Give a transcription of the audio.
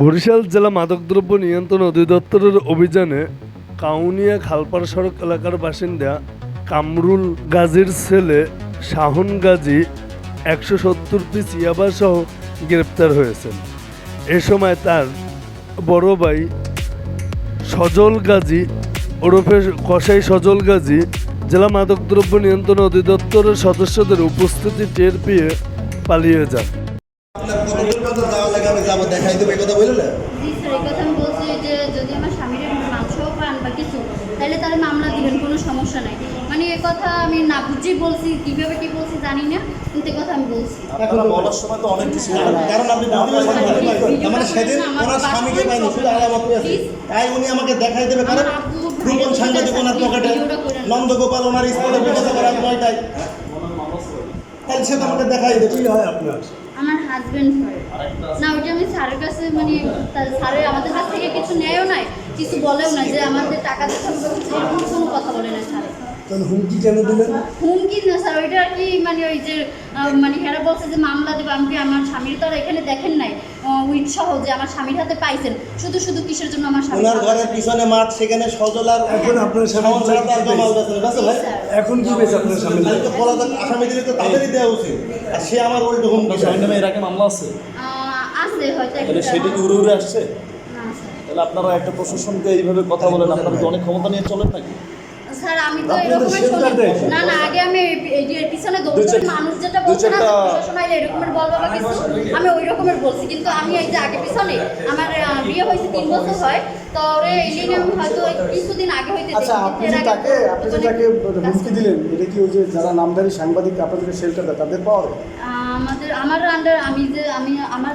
বরিশাল জেলা মাদকদ্রব্য নিয়ন্ত্রণ অধিদপ্তরের অভিযানে কাউনিয়া খালপাড় সড়ক এলাকার বাসিন্দা কামরুল গাজীর ছেলে শাহন গাজী একশো সত্তর পিস ইয়াবাসহ গ্রেপ্তার হয়েছেন। এ সময় তার বড় ভাই সজল গাজী ওরফে কসাই সজল গাজী জেলা মাদকদ্রব্য নিয়ন্ত্রণ অধিদপ্তরের সদস্যদের উপস্থিতি টের পেয়ে পালিয়ে যান। আমি যাব দেখাই দেবো এই কথা বললেন না জি স্যার এই কথা আমি বলছি যে যদি আমার স্বামীর মাংসও পান বা কিছু তাহলে তাহলে মামলা দিবেন কোনো সমস্যা নাই। মানে এ কথা আমি না বুঝেই বলছি কীভাবে কী বলছি জানি না কিন্তু এ কথা আমি বলছি। এখন বলার সময় তো অনেক কিছু কারণ আপনি মানে সেদিন ওনার স্বামীকে পাইনি শুধু আলামত আছে। তাই উনি আমাকে দেখাই দেবে কারণ রূপন সাংবাদিক ওনার পকেটে নন্দগোপাল ওনার স্কুলে বিপদে করার নয়টায় তাহলে সে তো আমাকে দেখাই দেবে। কি হয় আপনার? আমার হাজবেন্ড হয়। না, ওইটা আমি স্যারের কাছে মানে স্যারের আমাদের কাছ থেকে কিছু নেয়ও নাই, কিছু বলেও না যে আমাদের টাকা দিতে হবে বা কিছু এরকম কোনো কথা বলে না স্যার তাহলে হুমকি কেন দিলেন? হুমকি না স্যার ওইটা আর কি মানে ওই যে মানে হেরা বলছে যে মামলা দেবো আমি আমার স্বামীর তো আর এখানে দেখেন নাই? উইট সহ যে আমার স্বামীর হাতে পাইছেন শুধু শুধু কিসের জন্য আমার স্বামী ওনার ঘরের পিছনে মাঠ সেখানে সজলার এখন আপনার স্বামী ভাই এখন কি পেয়েছে আপনার স্বামী তো পলাতক আসামি দিলে তো তাদেরই দেওয়া উচিত। আর সে আমার উল্টো হুমকি স্বামীর নামে এর আগে মামলা আছে? আছে হয়তো তাহলে সেটা কি উড়ে উড়ে আসছে? তাহলে আপনারা একটা প্রশাসনকে এইভাবে কথা বলেন আপনারা কি অনেক ক্ষমতা নিয়ে চলেন নাকি? স্যার আমি তো দেন। না না আগে আমি এই- এই যে পিছনে মানুষ যেটা বলছে না এরকমের কিছু আমি ওই রকমের বলছি কিন্তু আমি এই যে আগে পিছনে আমার বিয়ে হয়েছে তিন বছর হয় তো ওরে এই আমি হয়তো কিছুদিন আগে হইতে আচ্ছা আপনি যে আগে তাকে আপনি তাকে হুমকি দিলেন এটা কি ওই যে যারা নামদারি সাংবাদিক শেল্টার দেয় তাদের পাওয়া আমাদের আমার আন্ডার আমি যে আমি আমার